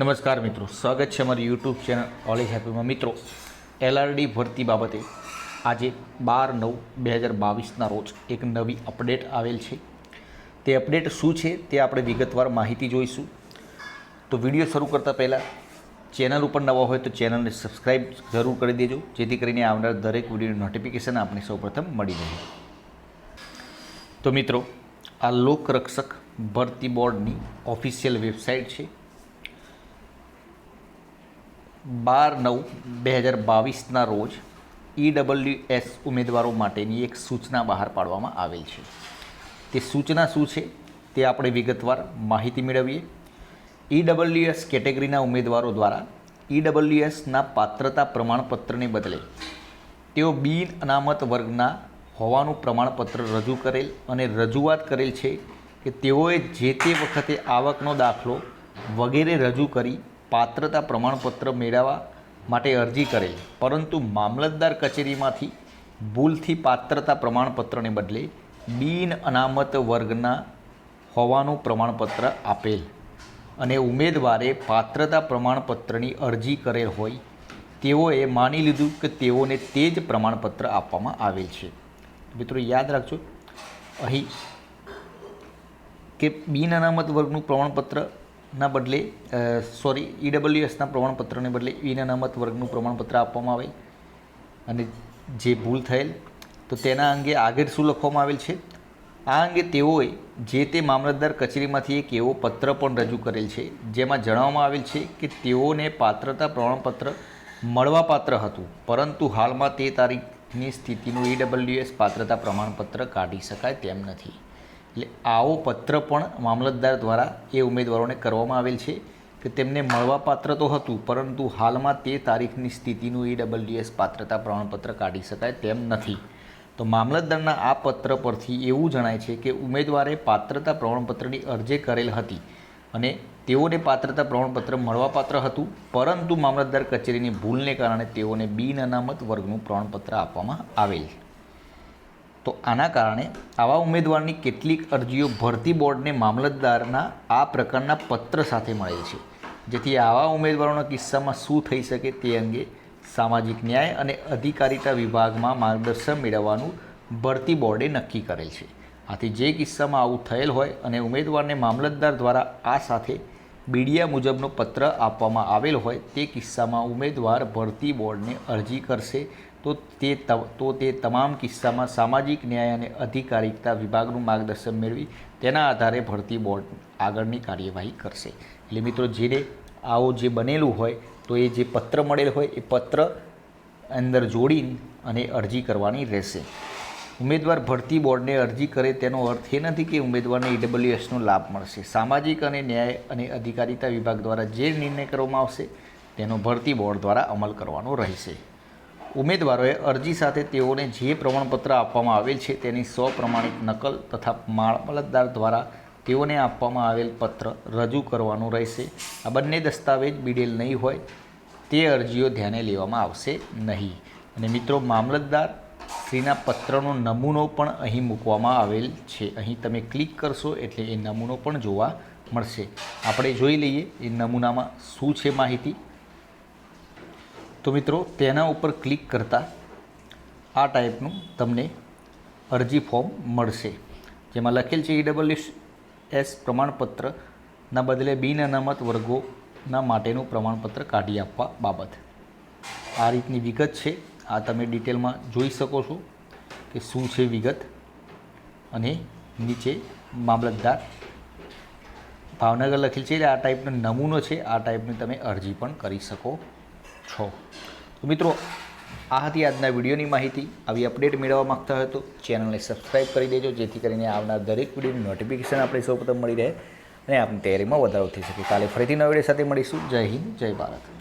નમસ્કાર મિત્રો, સ્વાગત છે અમારી યુટ્યુબ ચેનલ ઓલેજ હેપીમાં મિત્રો એલઆરડી ભરતી બાબતે આજે બાર નવ બે હજાર બાવીસના રોજ એક નવી અપડેટ આવેલ છે. તે અપડેટ શું છે તે આપણે વિગતવાર માહિતી જોઈશું. તો વીડિયો શરૂ કરતાં પહેલાં ચેનલ ઉપર નવા હોય તો ચેનલને સબસ્ક્રાઈબ જરૂર કરી દેજો, જેથી કરીને આવનાર દરેક વિડીયોની નોટિફિકેશન આપણે સૌપ્રથમ મળી રહે. તો મિત્રો, આ લોકરક્ષક ભરતી બોર્ડની ઓફિશિયલ વેબસાઇટ છે. બાર નવ બે હજાર બાવીસના રોજ ઈડબલ્યુ એસ ઉમેદવારો માટેની એક સૂચના બહાર પાડવામાં આવેલ છે. તે સૂચના શું છે તે આપણે વિગતવાર માહિતી મેળવીએ. ઈડબલ્યુએસ કેટેગરીના ઉમેદવારો દ્વારા ઈડબલ્યુએસના પાત્રતા પ્રમાણપત્રને બદલે તેઓ બિન અનામત વર્ગના હોવાનું પ્રમાણપત્ર રજૂ કરેલ અને રજૂઆત કરેલ છે કે તેઓએ જે તે વખતે આવકનો દાખલો વગેરે રજૂ કરી પાત્રતા પ્રમાણપત્ર મેળવવા માટે અરજી કરેલ પરંતુ મામલતદાર કચેરીમાંથી ભૂલથી પાત્રતા પ્રમાણપત્રને બદલે બિન અનામત વર્ગના હોવાનું પ્રમાણપત્ર આપેલ અને ઉમેદવારે પાત્રતા પ્રમાણપત્રની અરજી કરેલ હોય તેઓએ માની લીધું કે તેઓને તે જ પ્રમાણપત્ર આપવામાં આવેલ છે. મિત્રો યાદ રાખજો, અહીં કે બિન અનામત વર્ગનું પ્રમાણપત્રના બદલે સોરી ઈડબ્લ્યુએસના પ્રમાણપત્રને બદલે ઈન અનામત વર્ગનું પ્રમાણપત્ર આપવામાં આવે. અને જે ભૂલ થયેલ, તો તેના અંગે આગળ શું લખવામાં આવેલ છે? આ અંગે તેઓએ જે તે મામલતદાર કચેરીમાંથી એક એવો પત્ર પણ રજૂ કરેલ છે, જેમાં જણાવવામાં આવેલ છે કે તેઓને પાત્રતા પ્રમાણપત્ર મળવાપાત્ર હતું, પરંતુ હાલમાં તે તારીખની સ્થિતિનું ઈડબ્લ્યુએસ પાત્રતા પ્રમાણપત્ર કાઢી શકાય તેમ નથી. એટલે આવો પત્ર પણ મામલતદાર દ્વારા એ ઉમેદવારોને કરવામાં આવેલ છે કે તેમને મળવાપાત્ર તો હતું, પરંતુ હાલમાં તે તારીખની સ્થિતિનું ઈડબ્લ્યુએસ પાત્રતા પ્રમાણપત્ર કાઢી શકાય તેમ નથી. તો મામલતદારના આ પત્ર પરથી એવું જણાય છે કે ઉમેદવારે પાત્રતા પ્રમાણપત્રની અરજી કરેલ હતી અને તેઓને પાત્રતા પ્રમાણપત્ર મળવાપાત્ર હતું, પરંતુ મામલતદાર કચેરીની ભૂલને કારણે તેઓને બિન અનામત વર્ગનું પ્રમાણપત્ર આપવામાં આવેલ. તો આના કારણે આવા ઉમેદવારની કેટલીક અરજીઓ ભરતી બોર્ડને મામલતદારના આ પ્રકારના પત્ર સાથે મળે છે, જેથી આવા ઉમેદવારોના કિસ્સામાં શું થઈ શકે તે અંગે સામાજિક ન્યાય અને અધિકારીતા વિભાગમાં માર્ગદર્શન મેળવવાનું ભરતી બોર્ડે નક્કી કરેલ છે. આથી જે કિસ્સામાં આવું થયેલ હોય અને ઉમેદવારને મામલતદાર દ્વારા આ સાથે બીડિયા મુજબનો પત્ર આપવામાં આવેલ હોય તે કિસ્સામાં ઉમેદવાર ભરતી બોર્ડને અરજી કરશે તો તે ત- તો તમામ કિસ્સામાં સામાજિક ન્યાય અને અધિકારિકતા વિભાગનું માર્ગદર્શન મેળવી તેના આધારે ભરતી બોર્ડ આગળની કાર્યવાહી કરશે. એટલે મિત્રો, જેને આવો જે બનેલું હોય, તો એ જે પત્ર મળેલ હોય, એ પત્ર અંદર જોડીને અને અરજી કરવાની રહેશે. ઉમેદવાર ભરતી બોર્ડને અરજી કરે તેનો અર્થ એ નથી કે ઉમેદવારને ઈડબ્લ્યુએસનો લાભ મળશે. સામાજિક અને ન્યાય અને અધિકારિતા વિભાગ દ્વારા જે નિર્ણય કરવામાં આવશે, તેનો ભરતી બોર્ડ દ્વારા અમલ કરવાનો રહેશે. ઉમેદવારોએ અરજી સાથે તેઓને જે પ્રમાણપત્ર આપવામાં આવેલ છે તેની સ્વપ્રમાણિત નકલ તથા મામલતદાર દ્વારા તેઓને આપવામાં આવેલ પત્ર રજૂ કરવાનું રહેશે. આ બંને દસ્તાવેજ બીડેલ નહીં હોય, તે અરજીઓ ધ્યાને લેવામાં આવશે નહીં. અને મિત્રો, મામલતદાર શ્રીના પત્રનો નમૂનો પણ અહીં મૂકવામાં આવેલ છે. અહીં તમે ક્લિક કરશો એટલે એ નમૂનો પણ જોવા મળશે. આપણે જોઈ લઈએ એ નમૂનામાં શું છે માહિતી. તો મિત્રો, તેના ઉપર ક્લિક કરતાં આ ટાઈપનું તમને અરજી ફોર્મ મળશે. જેમાં લખેલ છે ઈડબ્લ્યુ એસ પ્રમાણપત્રના બદલે બિન અનામત વર્ગોના માટેનું પ્રમાણપત્ર કાઢી આપવા બાબત. આ રીતની વિગત છે. આ તમે ડિટેલમાં જોઈ શકો છો કે શું છે વિગત અને નીચે મામલતદાર ભાવનગર લખેલ છે. આ ટાઈપનો નમૂનો છે. આ ટાઈપની તમે અરજી પણ કરી શકો છો. તો મિત્રો, આ હતી આજના વિડીયોની માહિતી. આવી અપડેટ મેળવવા માગતા હોય તો ચેનલને સબસ્ક્રાઈબ કરી દેજો, જેથી કરીને આવનાર દરેક વિડીયોની નોટિફિકેશન આપણે સૌપ્રથમ મળી રહે અને આપણી તૈયારીમાં વધારો થઈ શકે. કાલે ફરીથી નવા વીડિયો સાથે મળીશું. જય હિન્દ, જય ભારત.